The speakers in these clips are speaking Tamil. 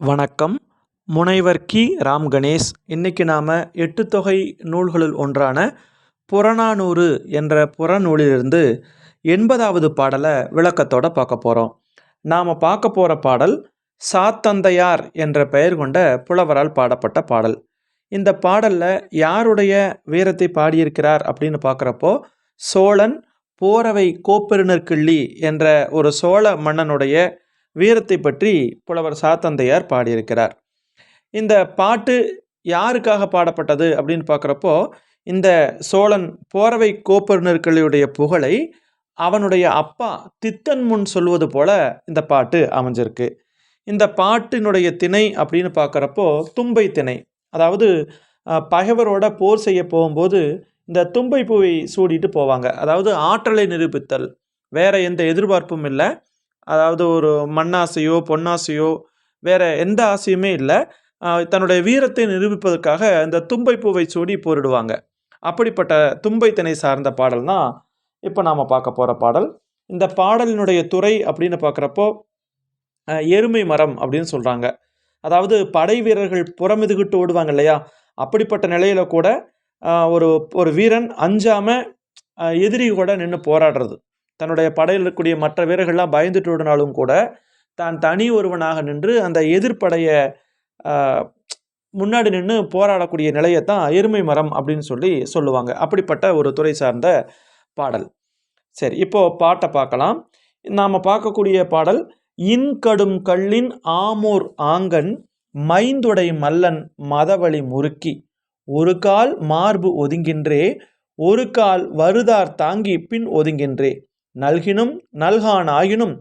வணக்கம். முனைவர் கி. ராம் கணேஷ் இன்றைக்கி நாம் எட்டு தொகை நூல்களுள் ஒன்றான புறநானூறு என்ற புறநூலிலிருந்து எண்பதாவது பாடலை விளக்கத்தோட பார்க்க போகிறோம் நாம் பார்க்க போகிற பாடல் சாத்தந்தையார் என்ற பெயர் கொண்ட புலவரால் பாடப்பட்ட பாடல். இந்த பாடலில் யாருடைய வீரத்தை பாடியிருக்கிறார் அப்படின்னு பார்க்குறப்போ சோழன் போரவை கோப்பெருநற்கிள்ளி என்ற ஒரு சோழ மன்னனுடைய வீரத்தை பற்றி புலவர் சாத்தந்தையார் பாடியிருக்கிறார். இந்த பாட்டு யாருக்காக பாடப்பட்டது அப்படின்னு பார்க்குறப்போ இந்த சோழன் போரவை கோப்பர்னர்களுடைய புகழை அவனுடைய அப்பா தித்தன் முன் சொல்வது போல இந்த பாட்டு அமைஞ்சிருக்கு. இந்த பாட்டினுடைய திணை அப்படின்னு பார்க்குறப்போ தும்பை திணை. அதாவது பகைவரோட போர் செய்ய போகும்போது இந்த தும்பை பூவை சூடிட்டு போவாங்க. அதாவது ஆற்றலை நிரூபித்தல். வேற எந்த எதிர்பார்ப்பும் இல்லை. அதாவது ஒரு மண்ணாசையோ பொன்னாசையோ வேறு எந்த ஆசையுமே இல்லை. தன்னுடைய வீரத்தை நிரூபிப்பதற்காக இந்த தும்பை பூவை சூடி போரிடுவாங்க. அப்படிப்பட்ட தும்பை திணை சார்ந்த பாடல் தான் இப்போ நாம் பார்க்க போகிற பாடல். இந்த பாடலினுடைய துறை அப்படின்னு பார்க்குறப்போ எருமை மரம் அப்படின்னு சொல்கிறாங்க அதாவது படை வீரர்கள் புறமிதுகிட்டு ஓடுவாங்க இல்லையா? அப்படிப்பட்ட நிலையில் கூட ஒரு ஒரு வீரன் அஞ்சாமல் எதிரி கூட நின்று போராடுறது. தன்னுடைய படையில் இருக்கக்கூடிய மற்ற வீரர்கள்லாம் பயந்துட்டு கூட தான் தனி ஒருவனாக நின்று அந்த எதிர்ப்படையை முன்னாடி நின்று போராடக்கூடிய நிலையை தான் எருமை மரம் அப்படின்னு சொல்லி சொல்லுவாங்க. அப்படிப்பட்ட ஒரு துறை சார்ந்த பாடல். சரி இப்போது பாட்டை பார்க்கலாம். நாம் பார்க்கக்கூடிய பாடல் இன்கடும் கல்லின் ஆமோர் ஆங்கன் மைந்துடை மல்லன் மதவழி முறுக்கி. ஒரு கால் மார்பு ஒதுங்கின்றே ஒரு கால் வருதார் தாங்கி பின் ஒதுங்கின்றே. நல்கினும் நல்கானாயினும்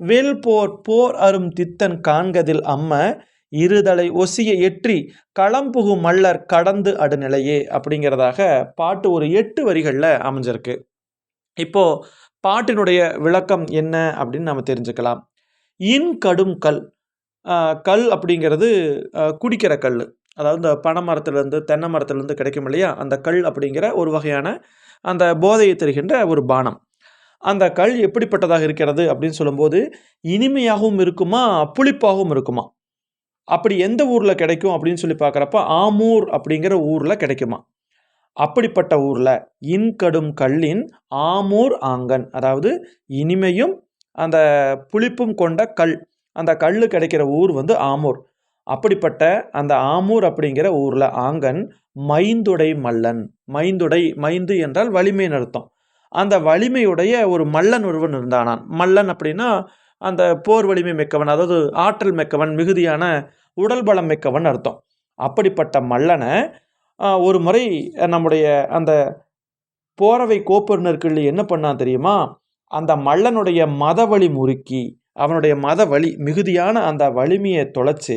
வெல் போர் போர் அரும் தித்தன் காண்கதில் அம்ம இருதலை ஒசிய எற்றி களம்புகு மல்லர் கடந்து அடுநிலையே அப்படிங்கிறதாக பாட்டு ஒரு எட்டு வரிகளில் அமைஞ்சிருக்கு. இப்போ பாட்டினுடைய விளக்கம் என்ன அப்படின்னு நம்ம தெரிஞ்சுக்கலாம். இன் கடும் கல் கல் அப்படிங்கிறது குடிக்கிற கல் அதாவது இந்த பனை மரத்துலேருந்து தென்னை மரத்துலேருந்து கிடைக்கும் இல்லையா அந்த கல் அப்படிங்கிற ஒரு வகையான அந்த போதையை தருகின்ற ஒரு பானம். அந்த கல் எப்படிப்பட்டதாக இருக்கிறது அப்படின்னு சொல்லும்போது இனிமையாகவும் இருக்குமா புளிப்பாகவும் இருக்குமா? அப்படி எந்த ஊரில் கிடைக்கும் அப்படின்னு சொல்லி பார்க்குறப்ப ஆமூர் அப்படிங்கிற ஊரில் கிடைக்குமா? அப்படிப்பட்ட ஊரில் இன்கடும் கல்லின் ஆமூர் ஆங்கன் அதாவது இனிமையும் அந்த புளிப்பும் கொண்ட கல் அந்த கல் கிடைக்கிற ஊர் வந்து ஆமூர். அப்படிப்பட்ட அந்த ஆமூர் அப்படிங்கிற ஊரில் ஆங்கன் மைந்துடை மல்லன். மைந்துடை மைந்து என்றால் வலிமை அர்த்தம் அந்த வலிமையுடைய ஒரு மல்லன் ஒருவன் இருந்தானான். மல்லன் அப்படின்னா அந்த போர் வலிமை மிக்கவன் அதாவது ஆற்றல் மிக்கவன் மிகுதியான உடல் பலம் மிக்கவன் அர்த்தம். அப்படிப்பட்ட மல்லனை ஒரு முறை நம்முடைய அந்த போரவை கோப்பருனர்கள் என்ன பண்ணான் தெரியுமா? அந்த மல்லனுடைய மதவழி முறுக்கி அவனுடைய மத வழி மிகுதியான அந்த வலிமையை தொலைச்சு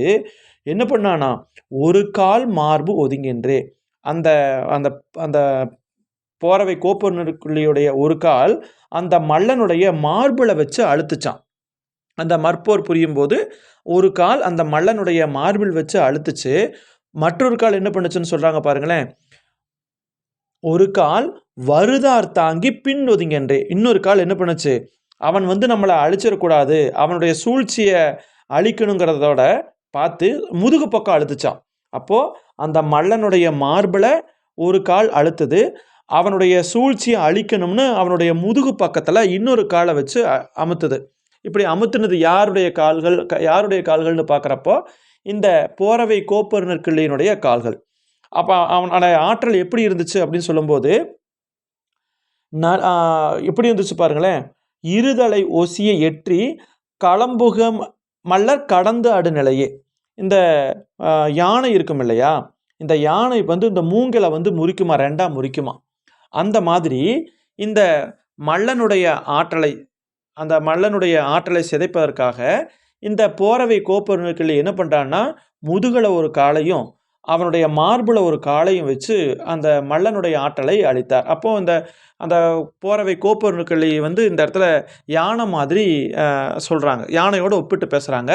என்ன பண்ணானா ஒரு கால் மார்பு ஒதுங்கின்றே அந்த அந்த அந்த போறவை கோப்பனுடைய ஒரு கால் அந்த மல்லனுடைய மார்பிளை வச்சு அழுத்துச்சான் அந்த மற்போர் புரியும் போது ஒரு கால் அந்த மல்லனுடைய மார்பிள் வச்சு அழுத்துச்சு. மற்றொரு கால் என்ன பண்ணுச்சுன்னு சொல்கிறாங்க பாருங்களேன். ஒரு கால் வருதார் தாங்கி பின் ஒதுங்கன்றே. இன்னொரு கால் என்ன பண்ணுச்சு? அவன் வந்து நம்மளை அழிச்சிடக்கூடாது. அவனுடைய சூழ்ச்சியை அழிக்கணுங்கிறதோட பார்த்து முதுகு பக்கம் அழுத்துச்சான் அப்போது அந்த மல்லனுடைய மார்பிளை ஒரு கால் அழுத்துது. அவனுடைய சூழ்ச்சியை அழிக்கணும்னு அவனுடைய முதுகு பக்கத்தில் இன்னொரு காலை வச்சு அமுத்துது. இப்படி அமுத்துனது யாருடைய கால்கள் யாருடைய கால்கள்னு பார்க்குறப்போ இந்த போரவை கோப்பர் கிள்ளையினுடைய கால்கள். அப்போ அவனுடைய ஆற்றல் எப்படி இருந்துச்சு அப்படின்னு சொல்லும்போது ந எப்படி இருந்துச்சு பாருங்களேன். இருதலை ஒசியை எற்றி களம்புகம் மல்லர் கடந்து அடுநிலையே. இந்த யானை இருக்கும் இல்லையா இந்த யானை வந்து இந்த மூங்கிலை வந்து முறிக்குமா? ரெண்டாக முறிக்குமா? அந்த மாதிரி இந்த மல்லனுடைய ஆற்றலை அந்த மல்லனுடைய ஆற்றலை சிதைப்பதற்காக இந்த போரவை கோப்பருக்கள் என்ன பண்ணுறான்னா முதுகலை ஒரு காலையும் அவனுடைய மார்பில் ஒரு காலையும் வச்சு அந்த மல்லனுடைய ஆற்றலை அளித்தார் அப்போது இந்த அந்த போரவை கோப்பருக்களி வந்து இந்த இடத்துல யானை மாதிரி சொல்கிறாங்க யானையோடு ஒப்பிட்டு பேசுகிறாங்க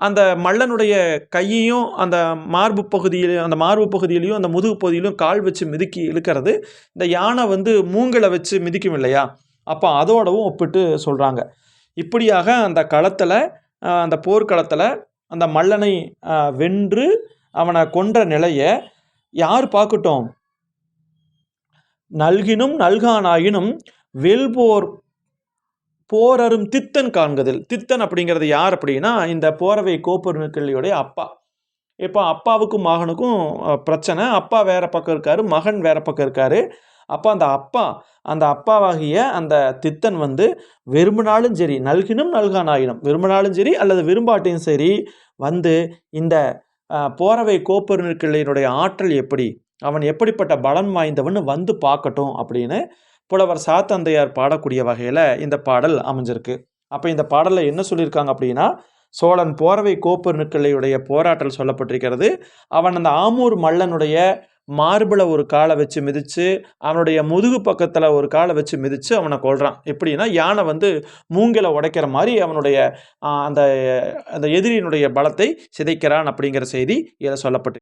அந்த மல்லனுடைய கையையும் அந்த மார்பு பகுதியில் அந்த மார்பு பகுதியிலையும் அந்த முதுகு பகுதியிலும் கால் வச்சு மிதுக்கி இழுக்கிறது. இந்த யானை வந்து மூங்கலை வச்சு மிதிக்கும் இல்லையா? அப்போ அதோடவும் ஒப்பிட்டு சொல்கிறாங்க இப்படியாக அந்த களத்தில் அந்த போர்க்களத்தில் அந்த மல்லனை வென்று அவனை கொன்ற நிலையை யார் பார்க்கட்டும்? நல்கினும் நல்கானாயினும் வெல்போர் போரரும் தித்தன் காண்கதில். தித்தன் அப்படிங்கிறது யார் அப்படின்னா இந்த போரவை கோப்பருணுக்கிள்ளியுடைய அப்பா. இப்போ அப்பாவுக்கும் மகனுக்கும் பிரச்சனை. அப்பா வேற பக்கம் இருக்காரு மகன் வேற பக்கம் இருக்காரு. அப்போ அந்த அப்பா அந்த அப்பாவாகிய அந்த தித்தன் வந்து விரும்பினாலும் சரி நல்கினும் நல்கானாயினும் விரும்பினாலும் சரி அல்லது விரும்பாட்டையும் சரி வந்து இந்த போரவை கோப்பருணுக்கிள்ளியினுடைய ஆற்றல் எப்படி அவன் எப்படிப்பட்ட பலம் வாய்ந்தவன் வந்து பார்க்கட்டும் அப்படின்னு புலவர் சாத்தந்தையார் பாடக்கூடிய வகையில் இந்த பாடல் அமைஞ்சிருக்கு. அப்போ இந்த பாடலில் என்ன சொல்லியிருக்காங்க அப்படின்னா சோழன் போரவை நிற்கலையுடைய போராட்டல் சொல்லப்பட்டிருக்கிறது. அவன் அந்த ஆமூர் மல்லனுடைய மார்பில் ஒரு காலை வச்சு மிதித்து அவனுடைய முதுகு பக்கத்தில் ஒரு காலை வச்சு மிதித்து அவனை கொள்கிறான் எப்படின்னா யானை வந்து மூங்கில உடைக்கிற மாதிரி அவனுடைய அந்த அந்த எதிரியினுடைய பலத்தை சிதைக்கிறான் அப்படிங்கிற செய்தி இதில் சொல்லப்பட்டு